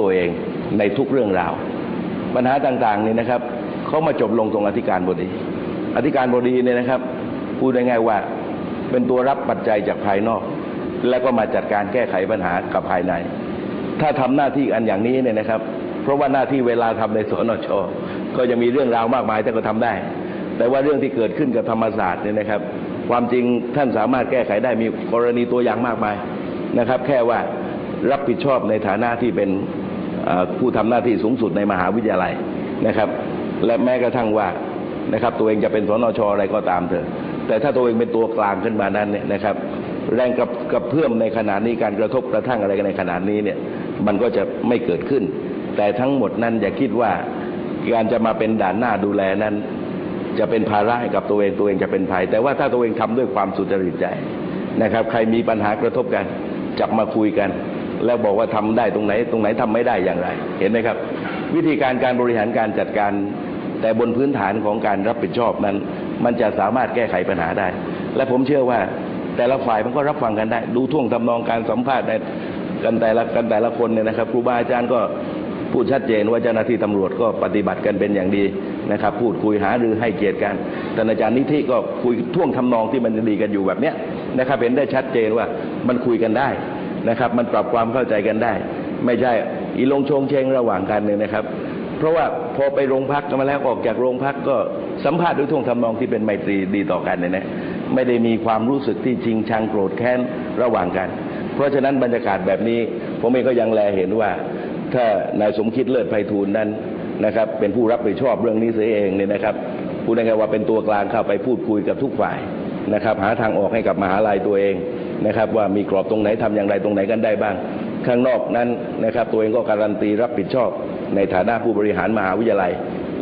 ตัวเองในทุกเรื่องราว ปัญหาต่างๆนี่นะครับเขามาจบลงตรงอธิการบดี อธิการบดีเนี่ยนะครับพูดง่ายๆว่าเป็นตัวรับปัจจัยจากภายนอก แล้วก็มาจัดการแก้ไขปัญหากับภายใน ถ้าทำหน้าที่อันอย่างนี้เนี่ยนะครับ เพราะว่าหน้าที่เวลาทำในสนชก็จะมีเรื่องราวมากมายที่ก็ทำได้ แต่ว่าเรื่องที่เกิดขึ้นกับธรรมศาสตร์เนี่ยนะครับ ความจริงท่านสามารถแก้ไขได้มีกรณีตัวอย่างมากมายนะครับ แค่ว่า รับผิดชอบในฐานะที่เป็นผู้ทำหน้าที่สูงสุดในมหาวิทยาลัยนะครับ และแม้กระทั่งว่านะครับ ตัวเองจะเป็นสนชอะไรก็ตามเถอะ แต่ถ้าตัวเองเป็นตัวกลางขึ้นมานั้นเนี่ยนะครับ แรงกับกับเพื่อมในขณะนี้การกระทบกระทั่งอะไรกันในขณะนี้เนี่ยมันก็จะไม่เกิดขึ้น แต่ทั้งหมดนั้นอย่าคิดว่าการจะมาเป็นด่านหน้าดูแลนั้น จะเป็นภาระให้กับตัวเองตัวเองจะเป็นภัย แต่ว่าถ้าตัวเองทำด้วยความสุจริตใจนะครับ ใครมีปัญหากระทบกันจับมาคุยกัน แล้วบอกว่าทำได้ตรงไหน ตรงไหนทำไม่ได้อย่างไร เห็นไหมครับ วิธีการการบริหารการจัดการ แต่บนพื้นฐานของการรับผิดชอบนั้น มันจะสามารถแก้ไขปัญหาได้ และผมเชื่อว่าแต่ละฝ่ายมันก็รับฟังกันได้ ดูท่วงทำนองการสัมภาษณ์กันแต่ละกันแต่ละคนเนี่ยนะครับครูบาอาจารย์ก็พูดชัดเจนว่าเจ้าหน้าที่ตำรวจก็ปฏิบัติกันเป็นอย่างดีนะครับ พูดคุยหารือให้เกียรติกันท่านอาจารย์นิธิก็คุยท่วงทำนองที่มันดีกันอยู่แบบเนี้ยนะครับเห็นได้ชัดเจนว่ามันคุยกันได้ นะครับ มันปรับความเข้าใจกันได้ ไม่ใช่อีลงชงเชงระหว่างกันเนี่ยนะครับ เพราะว่าพอไปโรงพักกันมาแล้วออกจากโรงพักก็สัมภาษณ์ด้วยท่วงทำนองที่เป็นไมตรีดีต่อกันเนี่ยนะไม่ได้มีความรู้สึกที่จริงชังโกรธแค้นระหว่างกัน เพราะฉะนั้นบรรยากาศแบบนี้ ผมเองก็ยังแลเห็นว่า ถ้านายสมคิดเลิศไพฑูรย์นั้นนะครับเป็นผู้รับผิดชอบเรื่องนี้เสียเองเนี่ยนะครับพูดง่ายๆว่าเป็นตัวกลางเข้าไปพูดคุยกับทุกฝ่ายนะครับ หาทางออกให้กับมหาลัยตัวเอง นะครับว่ามีกรอบตรงไหนทำอย่างไรตรงไหนกันได้บ้าง ข้างนอกนั้นนะครับตัวเองก็การันตีรับผิดชอบในฐานะผู้บริหารมหาวิทยาลัย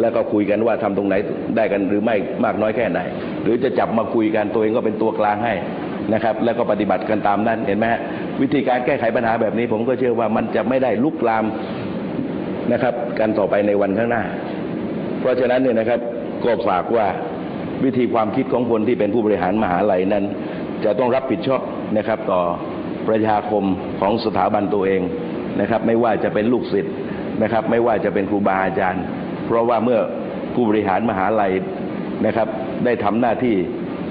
แล้วก็คุยกันว่าทำตรงไหนได้กันหรือไม่มากน้อยแค่ไหน หรือจะจับมาคุยกันตัวเองก็เป็นตัวกลางให้นะครับแล้วก็ปฏิบัติกันตามนั้นเห็นไหมฮะวิธีการแก้ไขปัญหาแบบนี้ ผมก็เชื่อว่ามันจะไม่ได้ลุกลามนะครับกันต่อไปในวันข้างหน้า เพราะฉะนั้นเนี่ยนะครับก็ฝากว่าวิธีความคิดของคนที่เป็นผู้บริหารมหาลัยนั้น จะต้องรับผิดชอบ นะครับต่อประชาคมของสถาบันตัวเองนะครับไม่ว่าจะเป็นลูกศิษย์นะครับไม่ว่าจะเป็นครูบาอาจารย์ เพราะว่าเมื่อผู้บริหารมหาลัยนะครับได้ทำหน้าที่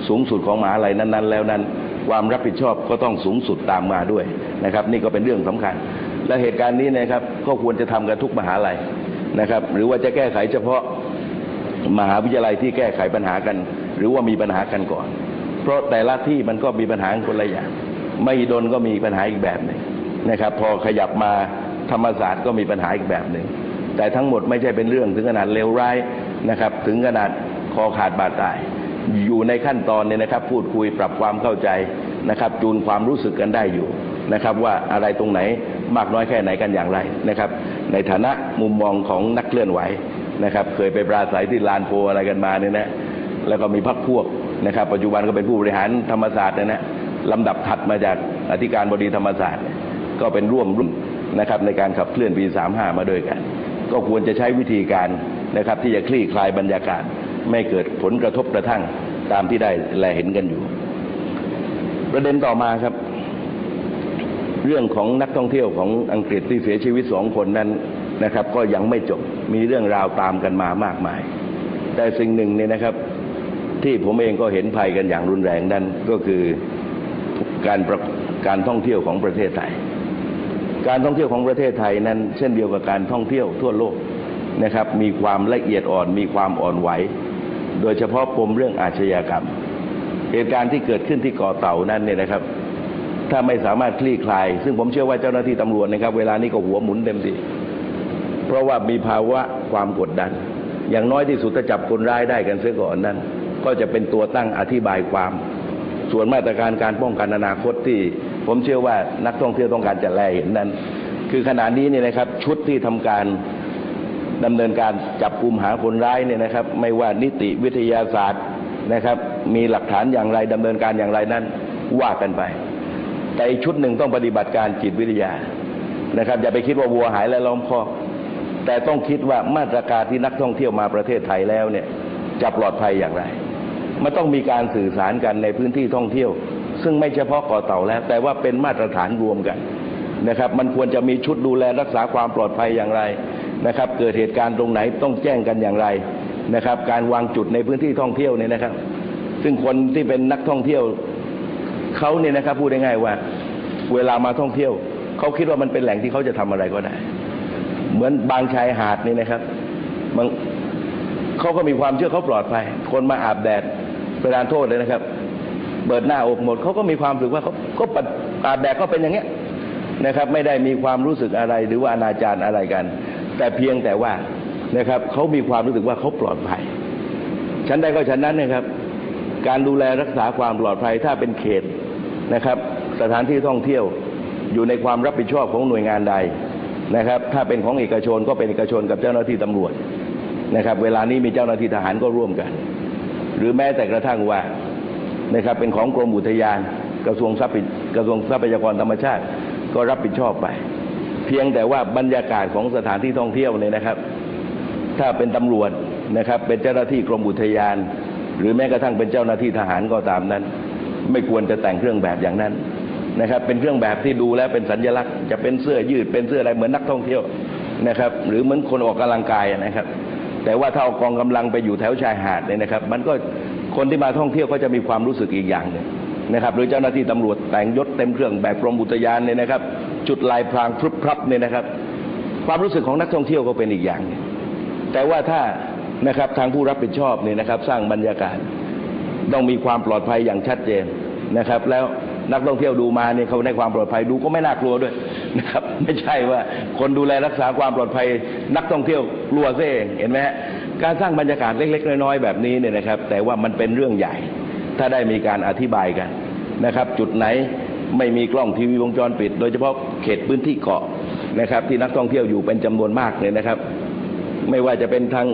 สูงสุดของมหาลัยนั้น ๆ แล้วนั้น ความรับผิดชอบก็ต้องสูงสุดตามมาด้วยนะครับ นี่ก็เป็นเรื่องสำคัญ และเหตุการณ์นี้นะครับก็ควรจะทำกันทุกมหาลัยนะครับ หรือว่าจะแก้ไขเฉพาะมหาวิทยาลัยที่แก้ไขปัญหากัน หรือว่ามีปัญหากันก่อน เพราะแต่ละที่มันก็มีปัญหาคนละอย่างไม่ดนก็มีปัญหาอีกแบบหนึ่งนะครับ พอขยับมาธรรมศาสตร์ก็มีปัญหาอีกแบบหนึ่งแต่ทั้งหมดไม่ใช่เป็นเรื่องถึงขนาดเลวร้ายนะครับ ถึงขนาดคอขาดบาดตาย อยู่ในขั้นตอนเนี่ยนะครับ พูดคุยปรับความเข้าใจนะครับ จูนความรู้สึกกันได้อยู่นะครับ ว่าอะไรตรงไหนมากน้อยแค่ไหนกันอย่างไรนะครับ ในฐานะมุมมองของนักเคลื่อนไหวนะครับ เคยไปปราศัยที่ลานโพอะไรกันมาเนี่ยนะแล้วก็มีพักพวก นะครับ ปัจจุบันก็เป็นผู้บริหารธรรมศาสตร์นะนะลำดับถัดมาจากอธิการบดีธรรมศาสตร์ ก็เป็นร่วมรุ่นนะครับในการขับเคลื่อนปี35 มาด้วยกัน ก็ควรจะใช้วิธีการนะครับที่จะคลี่คลายบรรยากาศ ไม่เกิดผลกระทบกระทั่งตามที่ได้แลเห็นกันอยู่ ประเด็นต่อมาครับ เรื่องของนักท่องเที่ยวของอังกฤษที่เสียชีวิตสองคนนั้นนะครับ ก็ยังไม่จบมีเรื่องราวตามกันมามากมาย แต่สิ่งหนึ่งเนี่ยนะครับ ที่ผมเองก็เห็นภัยกันอย่างรุนแรงนั้นก็คือการการท่องเที่ยวของประเทศไทย การท่องเที่ยวของประเทศไทยนั้น เช่นเดียวกับการท่องเที่ยวทั่วโลกนะครับ มีความละเอียดอ่อน มีความอ่อนไหว โดยเฉพาะปมเรื่องอาชญากรรม เหตุการณ์ที่เกิดขึ้นที่เกาะเต่านั้นเนี่ยนะครับ ถ้าไม่สามารถคลี่คลาย ซึ่งผมเชื่อว่าเจ้าหน้าที่ตำรวจนะครับ เวลานี้ก็หัวหมุนเต็มที่เพราะว่ามีภาวะความกดดัน อย่างน้อยที่สุดถ้าจับคนร้ายได้กันเสียก่อนนั้น ก็จะเป็นตัวตั้งอธิบายความ ส่วนมาตรการการป้องกันอนาคตที่ ผมเชื่อว่านักท่องเที่ยวต้องการจะแลเห็นนั้น คือขณะนี้เนี่ยนะครับชุดที่ทำการดำเนินการจับกลุ่มหาคนร้ายเนี่ยนะครับ ไม่ว่านิติวิทยาศาสตร์นะครับ มีหลักฐานอย่างไรดำเนินการอย่างไรนั้นว่ากันไป แต่อีกชุดหนึ่งต้องปฏิบัติการจิตวิทยานะครับ อย่าไปคิดว่าวัวหายแล้วล้อมคอกแต่ต้องคิดว่ามาตรการที่นักท่องเที่ยวมาประเทศไทยแล้วเนี่ยจะปลอดภัยอย่างไร มันต้องมีการสื่อสารกันในพื้นที่ท่องเที่ยว ซึ่งไม่เฉพาะเกาะเต่าแล้ว แต่ว่าเป็นมาตรฐานรวมกันนะครับ มันควรจะมีชุดดูแลรักษาความปลอดภัยอย่างไรนะครับ เกิดเหตุการณ์ตรงไหนต้องแจ้งกันอย่างไรนะครับ การวางจุดในพื้นที่ท่องเที่ยวเนี่ยนะครับ ซึ่งคนที่เป็นนักท่องเที่ยวเขาเนี่ยนะครับพูดง่ายๆว่า เวลามาท่องเที่ยวเขาคิดว่ามันเป็นแหล่งที่เขาจะทำอะไรก็ได้ เหมือนบางชายหาดนี่นะครับบางเขาก็มีความเชื่อเขาปลอดภัย คนมาอาบแดด ประทานโทษเลยนะครับ เปิดหน้าอกหมดเขาก็มีความรู้สึกว่าเขาก็ปะอาบแดดก็เป็นอย่างเงี้ยนะครับ ไม่ได้มีความรู้สึกอะไรหรือว่าอนาจารอะไรกัน แต่เพียงแต่ว่านะครับเขามีความรู้สึกว่าเขาปลอดภัยฉันใดก็ฉันนั้นนะครับ การดูแลรักษาความปลอดภัยถ้าเป็นเขตนะครับ สถานที่ท่องเที่ยวอยู่ในความรับผิดชอบของหน่วยงานใดนะครับ ถ้าเป็นของเอกชนก็เป็นเอกชนกับเจ้าหน้าที่ตำรวจนะครับ เวลานี้มีเจ้าหน้าที่ทหารก็ร่วมกัน หรือแม้แต่กระทั่งว่านะครับเป็นของกรมอุทยาน กระทรวงทรัพยกระทรวงทรัพยากรธรรมชาติก็รับผิดชอบไป เพียงแต่ว่าบรรยากาศของสถานที่ท่องเที่ยวเนี่ยนะครับ ถ้าเป็นตำรวจนะครับ เป็นเจ้าหน้าที่กรมอุทยาน หรือแม้กระทั่งเป็นเจ้าหน้าที่ทหารก็ตามนั้น ไม่ควรจะแต่งเครื่องแบบอย่างนั้นนะครับ เป็นเครื่องแบบที่ดูแล้วเป็นสัญลักษณ์ จะเป็นเสื้อยืดเป็นเสื้ออะไรเหมือนนักท่องเที่ยวนะครับ หรือเหมือนคนออกกำลังกายนะครับ แต่ว่าถ้าเอากองกำลังไปอยู่แถวชายหาดเนี่ยนะครับ มันก็คนที่มาท่องเที่ยวก็จะมีความรู้สึกอีกอย่างหนึ่งนะครับหรือเจ้าหน้าที่ตำรวจแต่งยศเต็มเครื่องแบบกรมอุทยานเนี่ยนะครับ จุดลายพรางพรึบพรับเนี่ยนะครับ ความรู้สึกของนักท่องเที่ยวก็เป็นอีกอย่างหนึ่งแต่ว่าถ้านะครับทางผู้รับผิดชอบเนี่ยนะครับ สร้างบรรยากาศต้องมีความปลอดภัยอย่างชัดเจนนะครับ แล้วนักท่องเที่ยวดูมาเนี่ยเขาได้ความปลอดภัยดูก็ไม่น่ากลัวด้วย นะครับไม่ใช่ว่าคนดูแลรักษาความปลอดภัยนักท่องเที่ยวกลัวซะเองเห็นไหมฮะการสร้างบรรยากาศเล็ก ๆ น้อยๆแบบนี้เนี่ยนะครับ แต่ว่ามันเป็นเรื่องใหญ่ ถ้าได้มีการอธิบายกันนะครับ จุดไหนไม่มีกล้องทีวีวงจรปิด โดยเฉพาะเขตพื้นที่เกาะนะครับ ที่นักท่องเที่ยวอยู่เป็นจำนวนมากเนี่ยนะครับ ไม่ว่าจะเป็นทาง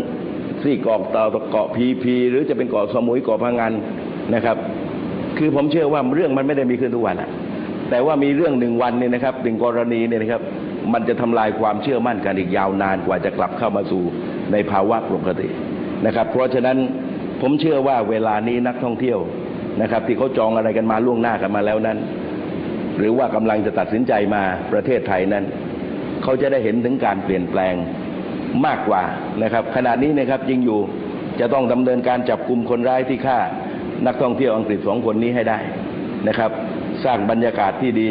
ซี่เกาะต่อเกาะพีพี หรือจะเป็นเกาะสมุยเกาะพังงานนะครับ คือผมเชื่อว่าเรื่องมันไม่ได้มีขึ้นทุกวันอะ แต่ว่ามีเรื่องหนึ่งวันเนี่ยนะครับหนึ่งกรณีเนี่ยนะครับ มันจะทำลายความเชื่อมั่นกันอีกยาวนานกว่าจะกลับเข้ามาสู่ในภาวะปกตินะครับ เพราะฉะนั้นผมเชื่อว่าเวลานี้นักท่องเที่ยวนะครับ ที่เขาจองอะไรกันมาล่วงหน้ากันมาแล้วนั้น หรือว่ากำลังจะตัดสินใจมาประเทศไทยนั้นเขาจะได้เห็นถึงการเปลี่ยนแปลงมากกว่านะครับ ขณะนี้นะครับยิงอยู่จะต้องดำเนินการจับกลุ่มคนร้ายที่ฆ่านักท่องเที่ยวอังกฤษสองคนนี้ให้ได้นะครับ สร้างบรรยากาศที่ดี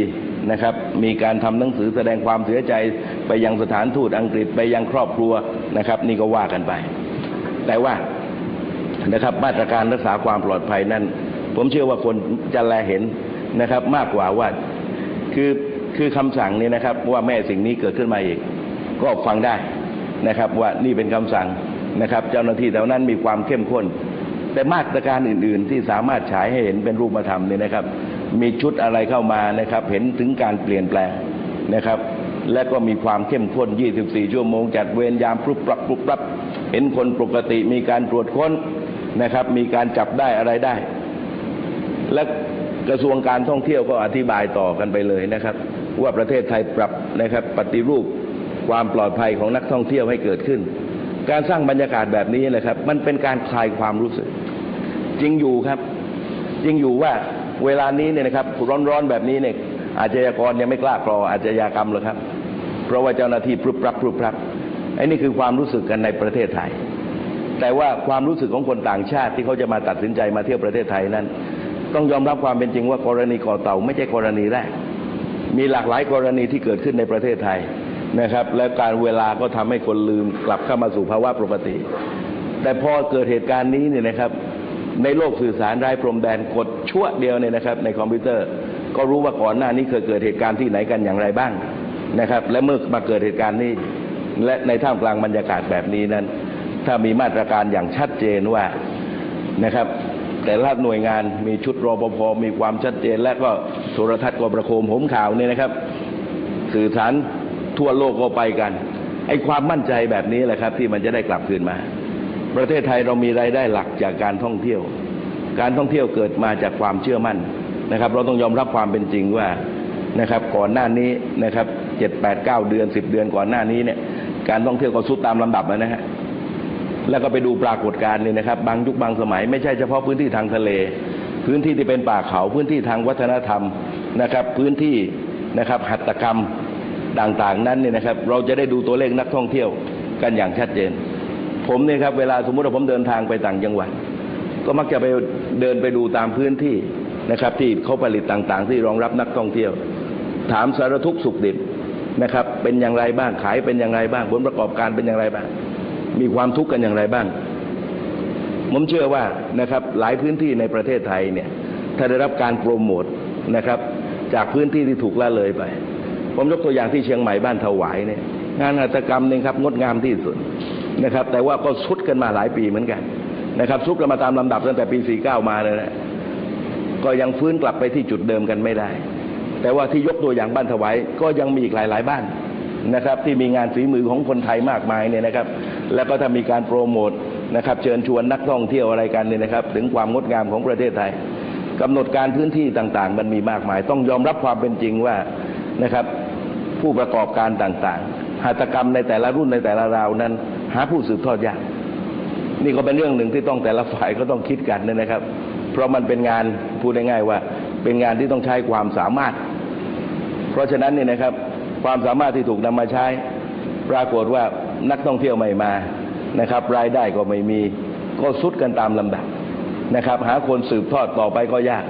นะครับ มีการทำหนังสือแสดงความเสียใจไปยังสถานทูตอังกฤษไปยังครอบครัวนะครับ นี่ก็ว่ากันไป แต่ว่านะครับมาตรการรักษาความปลอดภัยนั้น ผมเชื่อว่าคนจะแลเห็นนะครับ มากกว่าว่าคือคือคำสั่งนี้นะครับว่าแม่สิ่งนี้เกิดขึ้นมาอีก ก็ฟังได้นะครับ ว่านี่เป็นคำสั่งนะครับ เจ้าหน้าที่แถวนั้นมีความเข้มข้น แต่มาตรการอื่น ๆ ที่สามารถฉายให้เห็นเป็นรูปธรรมเนี่ยนะครับ มีชุดอะไรเข้ามานะครับ เห็นถึงการเปลี่ยนแปลงนะครับ และก็มีความเข้มข้น 24 ชั่วโมง จัดเวรยามปรับปรับปรับปรับเห็นคนปกติมีการตรวจค้นนะครับ มีการจับได้อะไรได้ และกระทรวงการท่องเที่ยวก็อธิบายต่อกันไปเลยนะครับ ว่าประเทศไทยปรับนะครับ ปฏิรูปความปลอดภัยของนักท่องเที่ยวให้เกิดขึ้น การสร้างบรรยากาศแบบนี้นะครับ มันเป็นการคลายความรู้สึก จริงอยู่ครับ จริงอยู่ว่า เวลานี้เนี่ยนะครับร้อนๆแบบนี้เนี่ยอาชญากรยังไม่กล้ากรออาชญากรรมหรอกครับ เพราะว่าเจ้าหน้าที่พรุบปรับพรุบปรับไอ้นี่คือความรู้สึกกันในประเทศไทย แต่ว่าความรู้สึกของคนต่างชาติที่เขาจะมาตัดสินใจมาเที่ยวประเทศไทยนั้น ต้องยอมรับความเป็นจริงว่ากรณีก่อเต่าไม่ใช่กรณีแรก มีหลากหลายกรณีที่เกิดขึ้นในประเทศไทยนะครับ และการเวลาก็ทำให้คนลืมกลับเข้ามาสู่ภาวะปกติ แต่พอเกิดเหตุการณ์นี้เนี่ยนะครับ ในโลกสื่อสารไร้พรมแดนกดชั่วเดียวเนี่ยนะครับ ในคอมพิวเตอร์ ก็รู้ว่าก่อนหน้านี้เคยเกิดเหตุการณ์ที่ไหนกันอย่างไรบ้างนะครับ และเมื่อมาเกิดเหตุการณ์นี้ และในท่ามกลางบรรยากาศแบบนี้นั้น ถ้ามีมาตรการอย่างชัดเจนว่านะครับแต่ละหน่วยงานมีชุดรปภมีความชัดเจน และก็โทรทัศน์ก็ประโคมหมข่าวเนี่ยนะครับ สื่อสารทั่วโลกก็ไปกันไอ้ความมั่นใจแบบนี้แหละครับ ที่มันจะได้กลับคืนมา ประเทศไทยเรามีรายได้หลักจากการท่องเที่ยว การท่องเที่ยวเกิดมาจากความเชื่อมั่นนะครับ เราต้องยอมรับความเป็นจริงว่านะครับ ก่อนหน้านี้นะครับเจ็ดแปดเก้าเดือนสิบเดือนก่อนหน้านี้เนี่ย การท่องเที่ยวก็สุดตามลำดับแล้วนะฮะแล้วก็ไปดูปรากฏการณ์เลยนะครับ บางยุคบางสมัยไม่ใช่เฉพาะพื้นที่ทางทะเล พื้นที่ที่เป็นป่าเขาพื้นที่ทางวัฒนธรรมนะครับ พื้นที่นะครับหัตถกรรมต่างๆนั้นเนี่ยนะครับ เราจะได้ดูตัวเลขนักท่องเที่ยวกันอย่างชัดเจน ผมเนี่ยครับเวลาสมมุติว่าผมเดินทางไปต่างจังหวัด ก็มักจะไปเดินไปดูตามพื้นที่นะครับ ที่เขาผลิตต่างๆ ที่รองรับนักท่องเที่ยว ถามสารทุกข์สุขดิบนะครับ เป็นอย่างไรบ้างขายเป็นอย่างไรบ้างผลประกอบการเป็นอย่างไรบ้าง มีความทุกข์กันอย่างไรบ้าง ผมเชื่อว่านะครับหลายพื้นที่ในประเทศไทยเนี่ยถ้าได้รับการโปรโมทนะครับ จากพื้นที่ที่ถูกละเลยไป ผมยกตัวอย่างที่เชียงใหม่บ้านถวายเนี่ยงานหัตถกรรมหนึ่งครับงดงามที่สุด นะครับ แต่ว่าก็สุดกันมาหลายปีเหมือนกันนะครับสุดกันมาตามลำดับตั้งแต่ปี 49 มาเลยนะก็ยังฟื้นกลับไปที่จุดเดิมกันไม่ได้ แต่ว่าที่ยกตัวอย่างบ้านถวายก็ยังมีอีกหลาย ๆ บ้านนะครับที่มีงานฝีมือของคนไทยมากมายเนี่ยนะครับ แล้วก็ถ้ามีการโปรโมทนะครับเชิญชวนนักท่องเที่ยวอะไรกันเนี่ยนะครับ ถึงความงดงามของประเทศไทยกำหนดการพื้นที่ต่างๆ มันมีมากมาย ต้องยอมรับความเป็นจริงว่านะครับผู้ประกอบการต่างๆหัตถกรรมในแต่ละรุ่นในแต่ละราวนั้น หาผู้สืบทอดยาก นี่ก็เป็นเรื่องหนึ่งที่ต้องแต่ละฝ่ายก็ต้องคิดกันนะครับ เพราะมันเป็นงานพูดง่ายๆว่า เป็นงานที่ต้องใช้ความสามารถ เพราะฉะนั้นเนี่ยนะครับ ความสามารถที่ถูกนำมาใช้ ปรากฏว่านักท่องเที่ยวไม่มานะครับ รายได้ก็ไม่มีก็สุดกันตามลำดับนะครับ หาคนสืบทอดต่อไปก็ยาก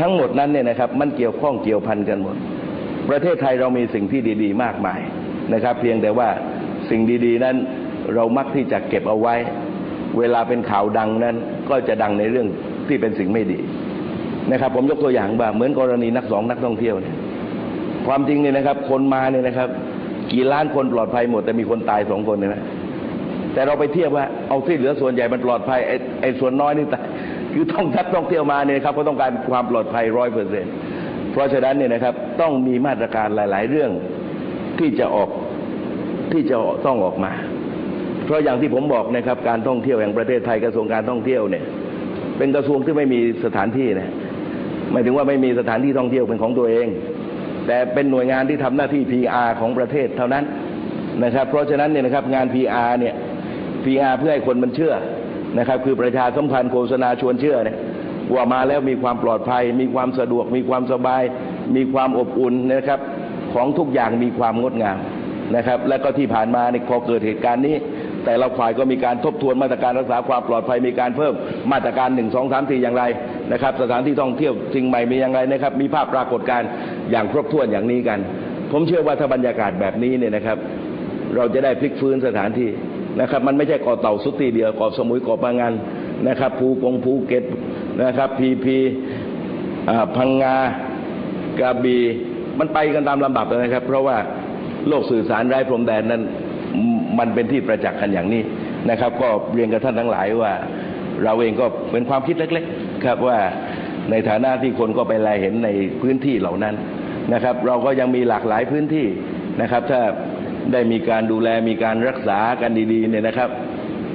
ทั้งหมดนั้นเนี่ยนะครับ มันเกี่ยวข้องเกี่ยวพันกันหมด ประเทศไทยเรามีสิ่งที่ดี ๆ มากมายนะครับ เพียงแต่ว่าสิ่งดี ๆ นั้น เรามักที่จะเก็บเอาไว้ เวลาเป็นข่าวดังนั้น ก็จะดังในเรื่องที่เป็นสิ่งไม่ดีนะครับ ผมยกตัวอย่างว่าเหมือนกรณีนักสองนักท่องเที่ยวเนี่ยความจริงเนี่ยนะครับ คนมาเนี่ยนะครับ กี่ล้านคนปลอดภัยหมด แต่มีคนตายสองคนเนี่ยนะแต่เราไปเทียบว่าเอาที่เหลือส่วนใหญ่มันปลอดภัยไอ้ไอส่วนน้อยนี่ตายคือต้องนักท่องเที่ยวมาเนี่ยครับก็ต้องการความปลอดภัยร้อยเปอร์เซ็นต์เพราะฉะนั้นเนี่ยนะครับ ต้องมีมาตรการหลาย ๆ เรื่องที่จะออกที่จะต้องออกมา เพราะอย่างที่ผมบอกนะครับการท่องเที่ยวแห่งประเทศไทยกระทรวงการท่องเที่ยวเนี่ย เป็นกระทรวงที่ไม่มีสถานที่นะหมายถึงว่าไม่มีสถานที่ท่องเที่ยวเป็นของตัวเอง แต่เป็นหน่วยงานที่ทำหน้าที่ PR ของประเทศเท่านั้นนะครับ เพราะฉะนั้นเนี่ยนะครับงาน PR เนี่ย PR เพื่อให้คนมันเชื่อนะครับ คือประชาสัมพันธ์โฆษณาชวนเชื่อเนี่ยว่ามาแล้วมีความปลอดภัย มีความสะดวก มีความสบาย มีความอบอุ่นนะครับ ของทุกอย่างมีความงดงามนะครับ และก็ที่ผ่านมาในพอเกิดเหตุการณ์นี้ แต่ละฝ่ายก็มีการทบทวนมาตรการรักษาความปลอดภัยมีการเพิ่มมาตรการหนึ่งสองสามสี่อย่างไรนะครับ สถานที่ท่องเที่ยวสิ่งใหม่มีอย่างไรนะครับ มีภาพปรากฏการ์อย่างครบถ้วนอย่างนี้กัน ผมเชื่อว่าถ้าบรรยากาศแบบนี้เนี่ยนะครับ เราจะได้พลิกฟื้นสถานที่นะครับ มันไม่ใช่เกาะเต่าสุดทีเดียวเกาะสมุยเกาะปะงันนะครับภูกงภูเก็ตนะครับพีพีพังงากระบี่มันไปกันตามลำดับเลยนะครับ เพราะว่าโลกสื่อสารไร้พรมแดนนั้น มันเป็นที่ประจักษ์กันอย่างนี้นะครับ ก็เรียนกับท่านทั้งหลายว่า เราเองก็เป็นความคิดเล็กๆครับว่าในฐานะที่คนก็ไปแลเห็นในพื้นที่เหล่านั้นนะครับ เราก็ยังมีหลากหลายพื้นที่นะครับ ถ้าได้มีการดูแลมีการรักษากันดีๆเนี่ยนะครับ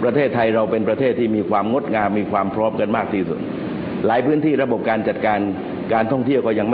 ประเทศไทยเราเป็นประเทศที่มีความงดงามมีความพร้อมกันมากที่สุด หลายพื้นที่ระบบการจัดการการท่องเที่ยวก็ยังไม่